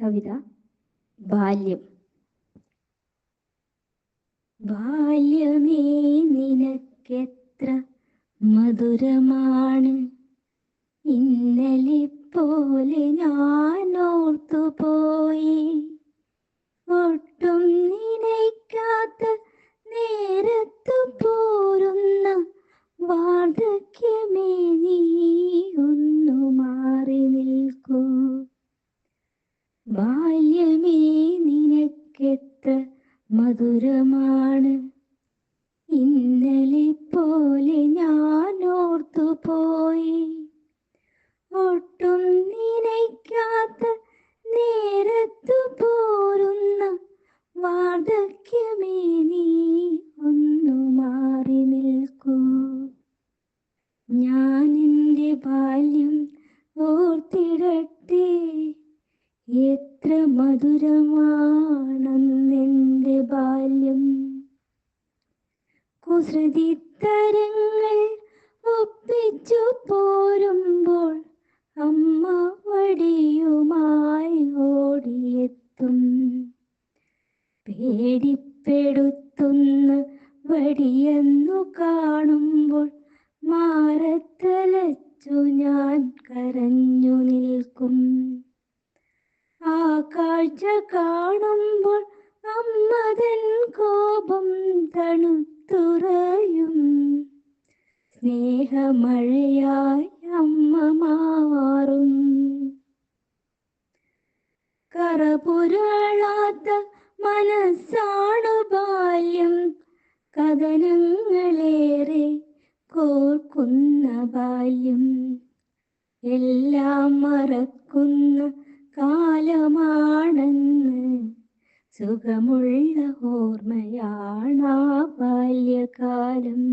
കവിത ബാല്യം. ബാല്യമേ നിനക്കെത്ര മധുരമാണ്. ഇന്നലെ പോലെ ഞാൻ ഓർത്തുപോയി ഒട്ടും നനയ്ക്കാത്ത മധുരമാണ് ഇന്നലെ പോലെ ഞാൻ ഓർത്തുപോയി ഒട്ടും നനയ്ക്കാത്ത നേരത്തു പോരുന്ന വാർദ്ധക്യമേ നീ ഒന്നു മാറി നിൽക്കൂ. ഞാൻ എന്റെ ബാല്യം ഓർത്തിടട്ടെ. എത്ര മധുരമാണെന്നെന്റെ ബാല്യം. കുസൃതിത്തരങ്ങൾ ഒപ്പിച്ചു പോരുമ്പോൾ അമ്മ വടിയുമായി ഓടിയെത്തും. പേടിപ്പെടുത്തുന്ന വടിയെന്നു കാണുമ്പോൾ മാറത്തലച്ചു ഞാൻ കരഞ്ഞു നിൽക്കും. ആ കാഴ്ച കാണുമ്പോൾ സ്നേഹമഴയായി അമ്മ മാറും കറപുരാളാത്ത മനസ്സാണു ബാല്യം. കഥനങ്ങളേറെ കോർക്കുന്ന ബാല്യം. എല്ലാം മറക്കുന്ന കാലമാണെന്ന് സുഖമുള്ള ഓർമ്മയാണ് ബാല്യകാലം.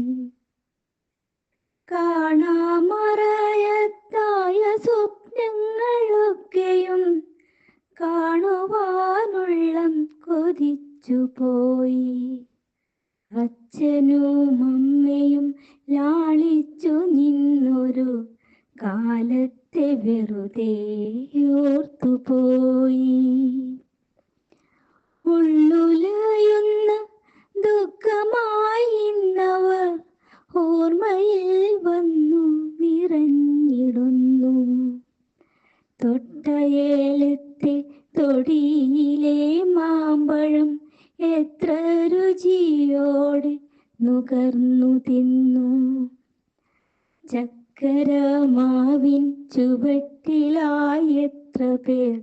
കാണാമറയത്തായ സ്വപ്നങ്ങളൊക്കെയും കാണുവാനുള്ളം കൊതിച്ചു പോയി അച്ഛനും അമ്മയും ലാളിച്ചു നിന്നൊരു കാലത്തെ വെറുതെ ഓർത്തുപോയി. ഓർമ്മയിൽ വന്നു നിറഞ്ഞിടുന്നു തൊട്ടയേലത്തെ തൊടിയിലെ മാമ്പഴം എത്ര രുചിയോടെ നുകർന്നു തിന്നു. ചക്കരമാവിൻ ചുവട്ടിലായി എത്ര പേർ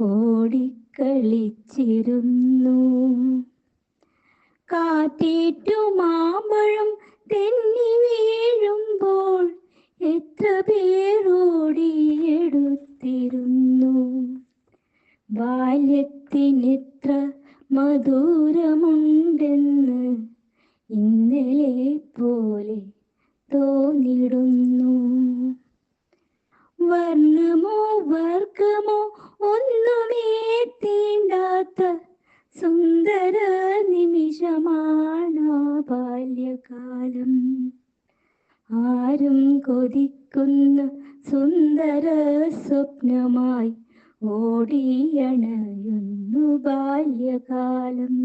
ഓടിക്കളിച്ചിരുന്നു. കാറ്റേറ്റു മാമ്പഴം ബാല്യത്തിനെത്ര മധുരമുണ്ടെന്ന് ഇന്നലെ പോലെ തോന്നിടുന്നു. വർണമോ വർഗമോ ഒന്നുമേ തീണ്ടാത്ത സുന്ദര നിമിഷമാണ് ബാല്യകാലം? ആരും കൊതിക്കുന്ന സുന്ദര സ്വപ്നമായി ഓടിയണയുന്നു ബാല്യകാലം.